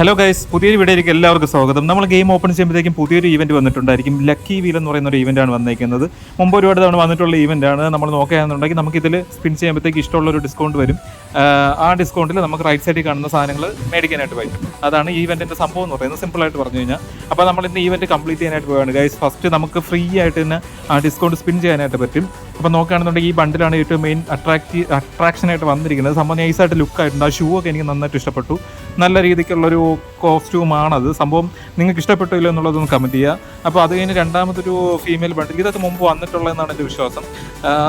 Hello guys പുതിയൊരു വീഡിയോയിലേക്ക് എല്ലാവർക്കും സ്വാഗതം. നമ്മൾ ഗെയിം ഓപ്പൺ ചെയ്യുമ്പോഴത്തേക്കും പുതിയൊരു ഈവന്റ് വന്നിട്ടുണ്ടായിരിക്കും. ലക്കി വീൽ എന്ന് പറയുന്ന ഒരു ഈവന്റ് ആണ് വന്നിരിക്കുന്നത് മുമ്പ് ഒരുപാട് തവണ വന്നിട്ടുള്ള ഈവന്റ് ആണ്. നമ്മൾ നോക്കുകയാണെന്നുണ്ടെങ്കിൽ നമുക്ക് ഇതിൽ സ്പിൻ ചെയ്യുമ്പോഴത്തേക്ക് ഇഷ്ടമുള്ള ഒരു ഡിസ്കൗണ്ട് വരും. ആ ഡിസ്കൗണ്ടിൽ നമുക്ക് റൈറ്റ് സൈഡിൽ കാണുന്ന സാധനങ്ങൾ മേടിക്കാനായിട്ട് പറ്റും. അതാണ് ഈ ഇവന്റിന്റെ സംഭവം എന്ന് പറയുന്നത്. സിമ്പിൾ ആയിട്ട് പറഞ്ഞു കഴിഞ്ഞാൽ. അപ്പോൾ നമ്മൾ ഇന്ന് ഇവന്റ് കംപ്ലീറ്റ് ചെയ്യാനായിട്ട് പോവുകയാണ് ഗൈസ് ഫസ്റ്റ് നമുക്ക് ഫ്രീ ആയിട്ട് തന്നെ ആ ഡിസ്കൗണ്ട് സ്പിൻ ചെയ്യാനായിട്ട് പറ്റും. അപ്പോൾ നോക്കുകയാണെന്നുണ്ടെങ്കിൽ ഈ ബണ്ടിലാണ് ഏറ്റവും മെയിൻ അട്രാക്റ്റീവ് അട്രാക്ഷൻ ആയിട്ട് വന്നിരിക്കുന്നത്. സംഭവം നൈസായിട്ട് ലുക്ക് ആയിട്ടുണ്ട്. ആ ഷൂ ഒക്കെ എനിക്ക് നന്നായിട്ട് ഇഷ്ടപ്പെട്ടു. നല്ല രീതിക്കുള്ളൊരു കോസ്റ്റ്യൂമാണത് സംഭവം നിങ്ങൾക്ക് ഇഷ്ടപ്പെട്ടില്ല എന്നുള്ളതൊന്ന് കമന്റ് ചെയ്യുക. അപ്പോൾ അത് കഴിഞ്ഞ് രണ്ടാമതൊരു ഫീമെയിൽ ബണ്ടിൽ ഇതൊക്കെ മുമ്പ് വന്നിട്ടുള്ളതെന്നാണ് എന്റെ വിശ്വാസം.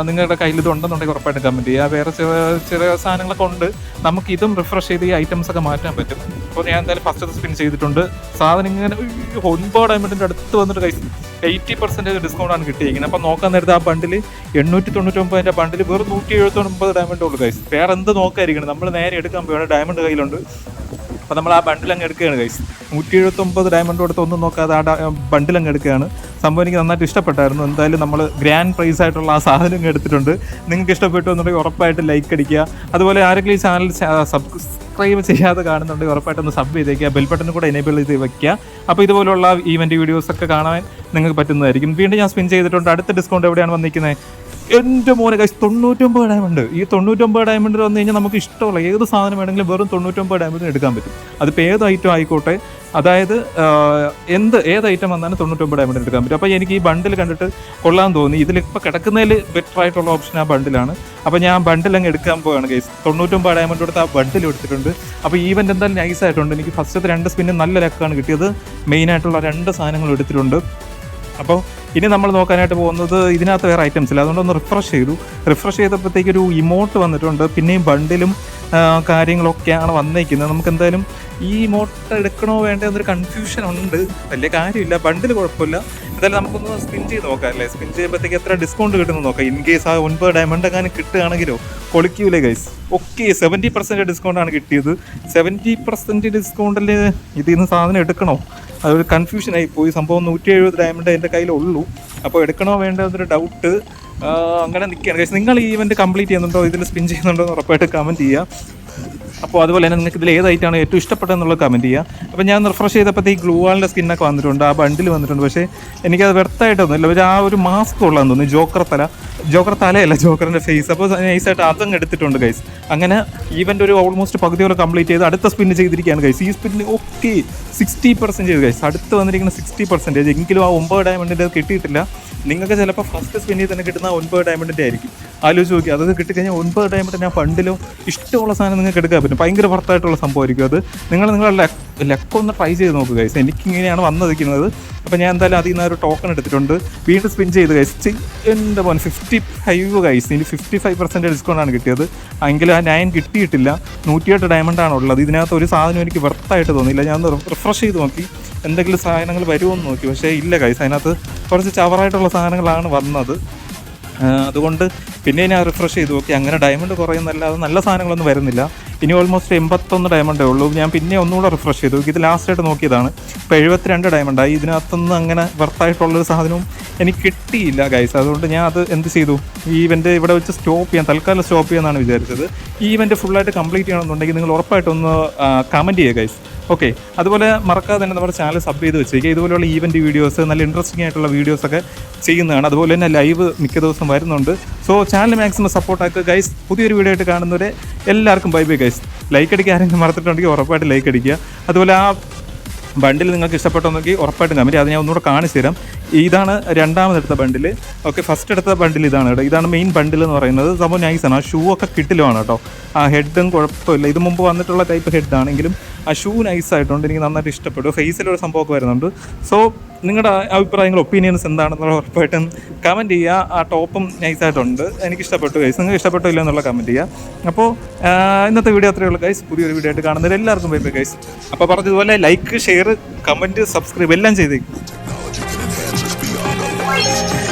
നിങ്ങളുടെ കയ്യിൽ ഇത് ഉണ്ടെന്നുണ്ടെങ്കിൽ ഉറപ്പായിട്ടും കമന്റ് ചെയ്യുക. വേറെ ചില ചില സാധനങ്ങളൊക്കെ ഉണ്ട്. നമുക്ക് ഇതും റിഫ്രഷ് ചെയ്ത് ഈ ഐറ്റംസ് ഒക്കെ മാറ്റാൻ പറ്റും. അപ്പോൾ ഞാൻ എന്തായാലും ഫസ്റ്റ് സ്പിൻ ചെയ്തിട്ടുണ്ട്. സാധനം ഇങ്ങനെ ഒൻപത് ഡയമണ്ടിന്റെ അടുത്ത് വന്നിട്ട് കൈ എയ്റ്റി പെർസെന്റേജ് ഡിസ്കൗണ്ട് ആണ് കിട്ടിയിരിക്കുന്നത്. അപ്പോൾ നോക്കാൻ നേരത്തെ ആ ബണ്ടിൽ എണ്ണൂറ്റി തൊണ്ണൂറ്റൊമ്പതിന്റെ ബണ്ടിൽ വെറും നൂറ്റി എഴുപത്തൊമ്പത് ഡയമണ്ട് ഉള്ളൂ കൈസ് വേറെ എന്ത് നോക്കായിരിക്കണം നമ്മൾ നേരെ എടുക്കാൻ പോയാണ് ഡയമണ്ട് കയ്യിലുണ്ട്. അപ്പോൾ നമ്മൾ ആ ബണ്ടിൽ അങ്ങ് എടുക്കുകയാണ് കൈസ് നൂറ്റി എഴുപത്തൊമ്പത് ഡയമണ്ട് കൊടുത്ത് ഒന്നും നോക്കാതെ ആ ബണ്ടിൽ അങ്ങ് എടുക്കുകയാണ്. സംഭവം എനിക്ക് നന്നായിട്ട് ഇഷ്ടപ്പെട്ടായിരുന്നു. എന്തായാലും നമ്മൾ ഗ്രാൻഡ് പ്രൈസ് ആയിട്ടുള്ള ആ സാധനം അങ്ങ് എടുത്തിട്ടുണ്ട്. നിങ്ങൾക്ക് ഇഷ്ടപ്പെട്ടു എന്നുണ്ടെങ്കിൽ ഉറപ്പായിട്ട് ലൈക്ക് അടിക്കുക. അതുപോലെ ആരെങ്കിലും ഈ ചാനൽ സബ്സ്ക്രൈബ് ചെയ്യാതെ കാണുന്നുണ്ടെങ്കിൽ ഉറപ്പായിട്ട് ഒന്ന് സബ് ചെയ്തേക്കുക. ബെൽ ബട്ടൺ കൂടെ എനേബിൾ ചെയ്ത് വെക്കുക. അപ്പോൾ ഇതുപോലുള്ള ഈവന്റ് വീഡിയോസൊക്കെ കാണാൻ നിങ്ങൾക്ക് പറ്റുന്നതായിരിക്കും. വീണ്ടും ഞാൻ സ്പിൻ ചെയ്തിട്ടുണ്ട്. അടുത്ത ഡിസ്കൗണ്ട് എവിടെയാണ് വന്നിരിക്കുന്നത്? എന്റെ മോനെ കാശ് തൊണ്ണൂറ്റൊമ്പത് ഡയമണ്ട് ഈ തൊണ്ണൂറ്റൊമ്പത് ഡയമണ്ട് വന്നു കഴിഞ്ഞാൽ നമുക്ക് ഇഷ്ടമുള്ള ഏത് സാധനം വേണമെങ്കിലും വെറും തൊണ്ണൂറ്റൊമ്പത് ഡയമണ്ടിന് എടുക്കാൻ പറ്റും. അതിപ്പോൾ ഏത് ഐറ്റം ആയിക്കോട്ടെ അതായത് എന്ത് ഏത് ഐറ്റം വന്നാലും തൊണ്ണൂറ്റൊമ്പത് ഡയമണ്ട് എടുക്കാൻ പറ്റും. അപ്പോൾ എനിക്ക് ഈ ബണ്ടിൽ കണ്ടിട്ട് കൊള്ളാൻ തോന്നി. ഇതിലിപ്പോൾ കിടക്കുന്നതിൽ ബെറ്റർ ആയിട്ടുള്ള ഓപ്ഷൻ ആ ബണ്ടിലാണ് അപ്പോൾ ഞാൻ ബണ്ടിൽ അങ്ങ് എടുക്കാൻ പോവുകയാണ് കേസ് തൊണ്ണൂറ്റൊമ്പത് ഡയമണ്ട് കൊടുത്ത് ആ ബണ്ടിൽ എടുത്തിട്ടുണ്ട്. അപ്പോൾ ഈവന്റ് എന്തായാലും നൈസ് ആയിട്ടുണ്ട്. എനിക്ക് ഫസ്റ്റത്തെ രണ്ട് സ്പിന്നും നല്ല ലക്കാണ് കിട്ടിയത്. മെയിനായിട്ടുള്ള രണ്ട് സാധനങ്ങൾ എടുത്തിട്ടുണ്ട്. അപ്പോൾ ഇനി നമ്മൾ നോക്കാനായിട്ട് പോകുന്നത് ഇതിനകത്ത് വേറെ ഐറ്റംസ് ഇല്ല. അതുകൊണ്ട് ഒന്ന് റിഫ്രഷ് ചെയ്തു. റിഫ്രഷ് ചെയ്തപ്പോഴത്തേക്ക് ഒരു ഇമോട്ട് വന്നിട്ടുണ്ട്. പിന്നെയും ബണ്ടിലും കാര്യങ്ങളൊക്കെയാണ് വന്നേക്കുന്നത്. നമുക്ക് എന്തായാലും ഈ ഇമോട്ട് എടുക്കണോ വേണ്ടേ എന്നൊരു കൺഫ്യൂഷൻ ഉണ്ട്. വലിയ കാര്യമില്ല. ബണ്ടിൽ കുഴപ്പമില്ല. എന്തായാലും നമുക്കൊന്ന് സ്പിൻ ചെയ്ത് നോക്കാം അല്ലേ? സ്പിൻ ചെയ്യുമ്പോഴത്തേക്ക് എത്ര ഡിസ്കൗണ്ട് കിട്ടുന്നു നോക്കാം. ഇൻ കേസ് ആ ഒൻപത് ഡയമണ്ട് എങ്ങാനും കിട്ടുകയാണെങ്കിലോ കൊളിക്കൂലേ ഗൈസ് ഓക്കെ സെവന്റി പെർസെന്റ് ഡിസ്കൗണ്ടാണ് കിട്ടിയത്. സെവന്റി പെർസെന്റ് ഡിസ്കൗണ്ടിൽ ഇതിൽ നിന്ന് സാധനം എടുക്കണോ? അതൊരു കൺഫ്യൂഷനായി പോയി. സംഭവം നൂറ്റി എഴുപത് ഡയമണ്ട് എന്റെ കയ്യിലുള്ളൂ. അപ്പോൾ എടുക്കണോ വേണ്ട എന്നൊരു ഡൗട്ട് അങ്ങനെ നിൽക്കുകയാണ് Guys, നിങ്ങൾ ഈ ഇവന്റ് കംപ്ലീറ്റ് ചെയ്യുന്നുണ്ടോ? ഇതിൽ സ്പിൻ ചെയ്യുന്നുണ്ടോ എന്ന് ഉറപ്പായിട്ട് കമന്റ് ചെയ്യുക അപ്പോൾ അതുപോലെ തന്നെ നിങ്ങൾക്ക് ഇതിൽ ഏതായിട്ടാണ് ഏറ്റവും ഇഷ്ടപ്പെട്ടതെന്നുള്ളത് കമന്റ് ചെയ്യുക. അപ്പോൾ ഞാൻ റിഫ്രഷ് ചെയ്തപ്പോൾ ഈ ഗ്ലൂവാളിന്റെ സ്കിന്നൊക്കെ വന്നിട്ടുണ്ട് ആ ബണ്ടിൽ വന്നിട്ടുണ്ട്. പക്ഷേ എനിക്കത് വ്യർത്ഥമായിട്ടൊന്നുമില്ല പക്ഷേ ആ ഒരു മാസ്ക് ഉള്ളതെന്ന് തോന്നുന്നു ജോക്കർ തല ജോക്കർ തലയല്ല ജോക്കറിന്റെ ഫേസ് അപ്പോൾ നൈസായിട്ട് അതങ്ങ് എടുത്തിട്ടുണ്ട് ഗൈസ് അങ്ങനെ ഈവന്റ് ഒരു ഓൾമോസ്റ്റ് പകുതിയോടെ കംപ്ലീറ്റ് ചെയ്ത് അടുത്ത സ്പിന്ന് ചെയ്തിരിക്കുകയാണ് ഗൈസ് ഈ സ്പിന്നിന് ഓക്കെ സിക്സ്റ്റി പെർസെന്റേജ് ഗൈസ് അടുത്ത് വന്നിരിക്കുന്ന സിക്സ്റ്റി പെർസെന്റേജ് എങ്കിലും ആ ഒമ്പത് ഡയമണ്ടിന്റെ അത് കിട്ടിയിട്ടില്ല. നിങ്ങൾക്ക് ചിലപ്പോൾ ഫസ്റ്റ് സ്പിന്നിൽ തന്നെ കിട്ടുന്ന ഒൻപത് ഡയമണ്ടിന്റെ ആയിരിക്കും. ആലോചിച്ച് നോക്കി. അതൊക്കെ കിട്ടിക്കഴിഞ്ഞാൽ ഒൻപത് ഡയമണ്ട് ഞാൻ ഫണ്ടിലോ ഇഷ്ടമുള്ള സാധനം നിങ്ങൾക്ക് എടുക്കാൻ പറ്റും ഭയങ്കര വർത്തായിട്ടുള്ള സംഭവമായിരിക്കും അത്. നിങ്ങൾ നിങ്ങളുടെ ലെക്ക് ഒന്ന് ട്രൈ ചെയ്ത് നോക്കുക ഗൈസ് എനിക്കിങ്ങനെയാണ് വന്നിരിക്കുന്നത് അപ്പോൾ ഞാൻ എന്തായാലും അതിൽ നിന്ന് ഒരു ടോക്കൺ എടുത്തിട്ടുണ്ട്. വീണ്ടും സ്പിൻ ചെയ്ത് ഗൈസ് എന്റെ പോലെ ഫിഫ്റ്റി ഫൈവ് ഗൈസ് ഇനി ഫിഫ്റ്റി ഫൈവ് പെർസെന്റ് ഡിസ്കൗണ്ട് ആണ് കിട്ടിയത്. എങ്കിലും ആ നയൻ കിട്ടിയിട്ടില്ല. നൂറ്റിയെട്ട് ആണ് ഉള്ളത്. ഇതിനകത്ത് ഒരു സാധനം എനിക്ക് വെർത്തായിട്ട് തോന്നിയില്ല. ഞാൻ റിഫ്രഷ് ചെയ്ത് നോക്കി. എന്തെങ്കിലും സാധനങ്ങൾ വരുമോ എന്ന് നോക്കി. പക്ഷേ ഇല്ല ഗൈസ് അതിനകത്ത് കുറച്ച് ചവറായിട്ടുള്ള സാധനങ്ങളാണ് വന്നത്. അതുകൊണ്ട് പിന്നെ ഞാൻ റിഫ്രഷ് ചെയ്തു. നോക്കി അങ്ങനെ ഡയമണ്ട് കുറയുന്നല്ലാതെ നല്ല സാധനങ്ങളൊന്നും വരുന്നില്ല. ഇനി ഓൾമോസ്റ്റ് എൺപത്തൊന്ന് ഡയമണ്ടേ ഉള്ളൂ. ഞാൻ പിന്നെ ഒന്നുകൂടെ റിഫ്രഷ് ചെയ്തു. ഇത് ലാസ്റ്റായിട്ട് നോക്കിയതാണ്. ഇപ്പോൾ എഴുപത്തിരണ്ട് ഡയമണ്ടായി ഇതിനകത്തുനിന്ന് അങ്ങനെ വർത്തായിട്ടുള്ളൊരു സാധനവും എനിക്ക് കിട്ടിയില്ല ഗൈസ് അതുകൊണ്ട് ഞാൻ അത് എന്ത് ചെയ്തു? ഈ ഇവന്റ് ഇവിടെ വെച്ച് സ്റ്റോപ്പ് ചെയ്യാൻ തൽക്കാലം സ്റ്റോപ്പ് ചെയ്യാമെന്നാണ് വിചാരിച്ചത്. ഈ ഇവന്റ് ഫുള്ളായിട്ട് കംപ്ലീറ്റ് ചെയ്യണമെന്നുണ്ടെങ്കിൽ നിങ്ങൾ ഉറപ്പായിട്ടൊന്ന് കമന്റ് ചെയ്യുക ഗൈസ് ഓക്കെ. അതുപോലെ മറക്കാതെ തന്നെ നമ്മുടെ ചാനൽ സബ് ചെയ്ത് വെച്ചേക്കുക ഇതുപോലെയുള്ള ഈവന്റ് വീഡിയോസ് നല്ല ഇൻട്രസ്റ്റിംഗ് ആയിട്ടുള്ള വീഡിയോസ് ഒക്കെ ചെയ്യുന്നതാണ്. അതുപോലെ തന്നെ ലൈവ് മിക്ക ദിവസം വരുന്നുണ്ട്. സോ ചാനൽ മാക്സിമം സപ്പോർട്ട് ആക്കുക. ഗൈസ് പുതിയൊരു വീഡിയോ ആയിട്ട് കാണുന്നവരെ എല്ലാവർക്കും ബൈ ബൈ ഗൈസ് ലൈക്ക് അടിക്കുക ആരെങ്കിലും മറന്നിട്ടുണ്ടെങ്കിൽ ഉറപ്പായിട്ട് ലൈക്ക് അടിക്കുക. അതുപോലെ ആ ബണ്ടിൽ നിങ്ങൾക്ക് ഇഷ്ടപ്പെട്ടെന്നെങ്കിൽ ഉറപ്പായിട്ടും കമന്റ് അത് ഞാൻ ഒന്നുകൂടെ കാണിച്ചു തരാം ഇതാണ് രണ്ടാമതെടുത്ത ബണ്ടിൽ ഓക്കെ ഫസ്റ്റ് എടുത്ത ബണ്ടിൽ ഇതാണ് കേട്ടോ. ഇതാണ് മെയിൻ ബണ്ടിൽ എന്ന് പറയുന്നത്. സംഭവം നൈസാണ് ആ ഷൂ ഒക്കെ കിട്ടിലുമാണ് കേട്ടോ. ആ ഹെഡും കുഴപ്പമില്ല. ഇത് മുമ്പ് വന്നിട്ടുള്ള ടൈപ്പ് ഹെഡ് ആണെങ്കിലും ആ ഷൂ നൈസ് ആയിട്ടുണ്ട്. എനിക്ക് നന്നായിട്ട് ഇഷ്ടപ്പെട്ടു. ഫേസിലൊരു സംഭവമൊക്കെ വരുന്നുണ്ട്. സോ നിങ്ങളുടെ അഭിപ്രായങ്ങൾ ഒപ്പീനിയൻസ് എന്താണെന്നുള്ള ഉറപ്പായിട്ടും കമന്റ് ചെയ്യുക. ആ ടോപ്പും നൈസായിട്ടുണ്ട് എനിക്ക് ഇഷ്ടപ്പെട്ടു ഗൈസ് നിങ്ങൾക്ക് ഇഷ്ടപ്പെട്ടില്ല എന്നുള്ള കമന്റ് ചെയ്യുക. അപ്പോൾ ഇന്നത്തെ വീഡിയോ അത്രയേ ഉള്ളൂ ഗൈസ് പുതിയൊരു വീഡിയോ ആയിട്ട് കാണുന്നതിൽ എല്ലാവർക്കും ബൈ ഗൈസ് അപ്പോൾ പറഞ്ഞതുപോലെ ലൈക്ക് ഷെയർ കമന്റ് സബ്സ്ക്രൈബ് എല്ലാം ചെയ്തേക്കും. Christ.